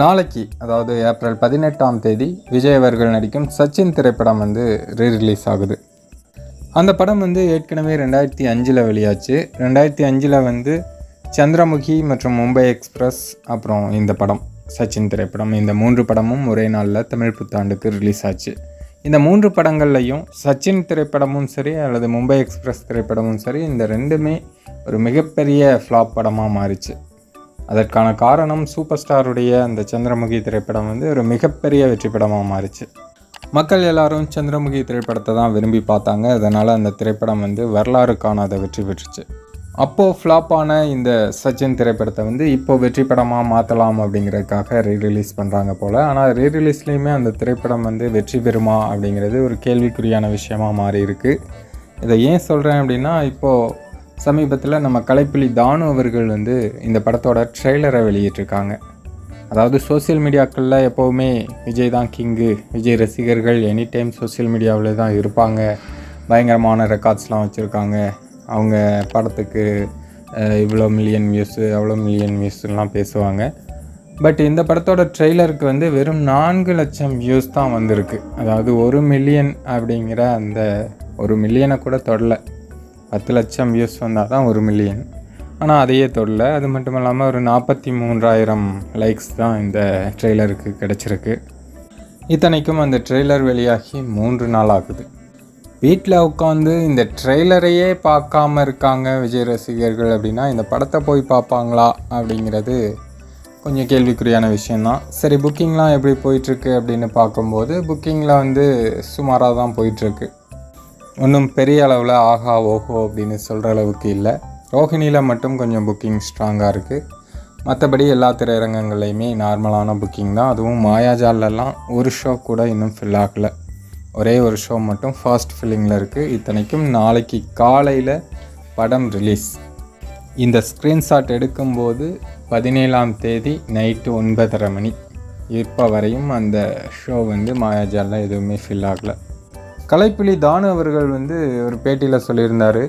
நாளைக்கு அதாவது ஏப்ரல் பதினெட்டாம் தேதி விஜய் அவர்கள் நடிக்கும் சச்சின் திரைப்படம் வந்து ரீ ரிலீஸ் ஆகுது. அந்த படம் வந்து ஏற்கனவே ரெண்டாயிரத்தி அஞ்சில் வெளியாச்சு. ரெண்டாயிரத்தி அஞ்சில் வந்து சந்திரமுகி மற்றும் மும்பை எக்ஸ்பிரஸ் அப்புறம் இந்த படம் சச்சின் திரைப்படம். இந்த மூன்று படமும் ஒரே நாளில் தமிழ் புத்தாண்டுக்கு ரிலீஸ் ஆச்சு. இந்த மூன்று படங்கள்லையும் சச்சின் திரைப்படமும் சரி அல்லது மும்பை எக்ஸ்பிரஸ் திரைப்படமும் சரி இந்த ரெண்டுமே ஒரு மிகப்பெரிய ஃப்ளாப் படமாக மாறிச்சு. அதற்கான காரணம் சூப்பர் ஸ்டாருடைய அந்த சந்திரமுகி திரைப்படம் வந்து ஒரு மிகப்பெரிய வெற்றி படமாக மாறிச்சு. மக்கள் எல்லாரும் சந்திரமுகி திரைப்படத்தை தான் விரும்பி பார்த்தாங்க. அதனால் அந்த திரைப்படம் வந்து வரலாறு காணாத வெற்றி பெற்றுச்சு. அப்போது ஃப்ளாப்பான இந்த சச்சின் திரைப்படத்தை வந்து இப்போ வெற்றி படமாக மாற்றலாம் அப்படிங்கிறதுக்காக ரீ ரிலீஸ் பண்ணுறாங்க போல். ஆனால் ரீ ரிலீஸ்லேயுமே அந்த திரைப்படம் வந்து வெற்றி பெறுமா அப்படிங்கிறது ஒரு கேள்விக்குறியான விஷயமாக மாறி இருக்குது இதை ஏன் சொல்கிறேன் அப்படின்னா இப்போது சமீபத்தில் நம்ம கலைப்புலி தானு அவர்கள் வந்து இந்த படத்தோட ட்ரெய்லரை வெளியிட்டிருக்காங்க. அதாவது சோஷியல் மீடியாக்களில் எப்போவுமே விஜய் தான் கிங்கு விஜய் ரசிகர்கள் எனி டைம் சோஷியல் மீடியாவில் தான் இருப்பாங்க. பயங்கரமான ரெக்கார்ட்ஸ்லாம் வச்சுருக்காங்க. அவங்க படத்துக்கு இவ்வளோ மில்லியன் வியூஸு அவ்வளோ மில்லியன் வியூஸ்லாம் பேசுவாங்க. பட் இந்த படத்தோட ட்ரெய்லருக்கு வந்து வெறும் நான்கு லட்சம் வியூஸ் தான் வந்திருக்கு. அதாவது ஒரு மில்லியன் அப்படிங்கிற அந்த ஒரு மில்லியனை கூட தொடல. பத்து லட்சம் வியூஸ் வந்தால் தான் ஒரு மில்லியன் ஆனால் அதையே தொடல. அது மட்டும் இல்லாமல் ஒரு நாற்பத்தி மூன்றாயிரம் லைக்ஸ் தான் இந்த ட்ரெய்லருக்கு கிடச்சிருக்கு. இத்தனைக்கும் அந்த ட்ரெய்லர் வெளியாகி மூன்று நாள் ஆகுது. வீட்டில் உட்காந்து இந்த ட்ரெய்லரையே பார்க்காம இருக்காங்க விஜய் ரசிகர்கள் அப்படின்னா இந்த படத்தை போய் பார்ப்பாங்களா அப்படிங்கிறது கொஞ்சம் கேள்விக்குறியான விஷயந்தான் சரி புக்கிங்லாம் எப்படி போயிட்டுருக்கு அப்படின்னு பார்க்கும்போது புக்கிங்கில் வந்து சுமாராக தான் போயிட்டுருக்கு ஒன்றும் பெரிய அளவில் ஆஹா ஓஹோ அப்படின்னு சொல்கிற அளவுக்கு இல்லை. ரோஹிணியில் மட்டும் கொஞ்சம் புக்கிங் ஸ்ட்ராங்காக இருக்குது மற்றபடி எல்லா திரையரங்கங்கள்லையுமே நார்மலான புக்கிங் தான். அதுவும் மாயாஜாலெல்லாம் ஒரு ஷோ கூட இன்னும் ஃபில் ஆகலை. ஒரே ஒரு ஷோ மட்டும் ஃபர்ஸ்ட் ஃபில்லிங்கில் இருக்குது இத்தனைக்கும் நாளைக்கு காலையில் படம் ரிலீஸ் இந்த ஸ்க்ரீன்ஷாட் எடுக்கும்போது பதினேழாம் தேதி நைட்டு ஒன்பதரை மணி. இப்போ வரையும் அந்த ஷோ வந்து மாயாஜாலில் எதுவுமே ஃபில் ஆகலை. கலைப்பிலி தானு அவர்கள் வந்து ஒரு பேட்டியில் சொல்லியிருந்தார்.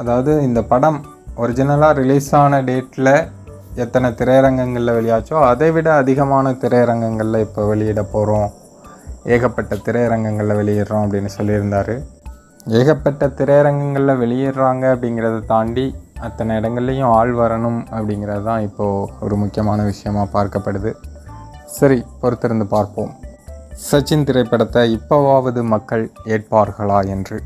அதாவது இந்த படம் ஒரிஜினலாக ரிலீஸ் ஆன டேட்டில் எத்தனை திரையரங்கங்களில் வெளியாச்சோ அதை விட அதிகமான திரையரங்கங்களில் இப்போ வெளியிட போகிறோம் ஏகப்பட்ட திரையரங்கங்களில் வெளியிடுறோம் அப்படின்னு சொல்லியிருந்தார். ஏகப்பட்ட திரையரங்கங்களில் வெளியிடுறாங்க அப்படிங்கிறத தாண்டி அத்தனை இடங்கள்லையும் ஆள் வரணும் அப்படிங்கிறது தான் இப்போது ஒரு முக்கியமான விஷயமா பார்க்கப்படுது. சரி பொறுத்திருந்து பார்ப்போம். சச்சின் திரைப்படத்தை இப்போவாவது மக்கள் ஏற்பார்களா என்று.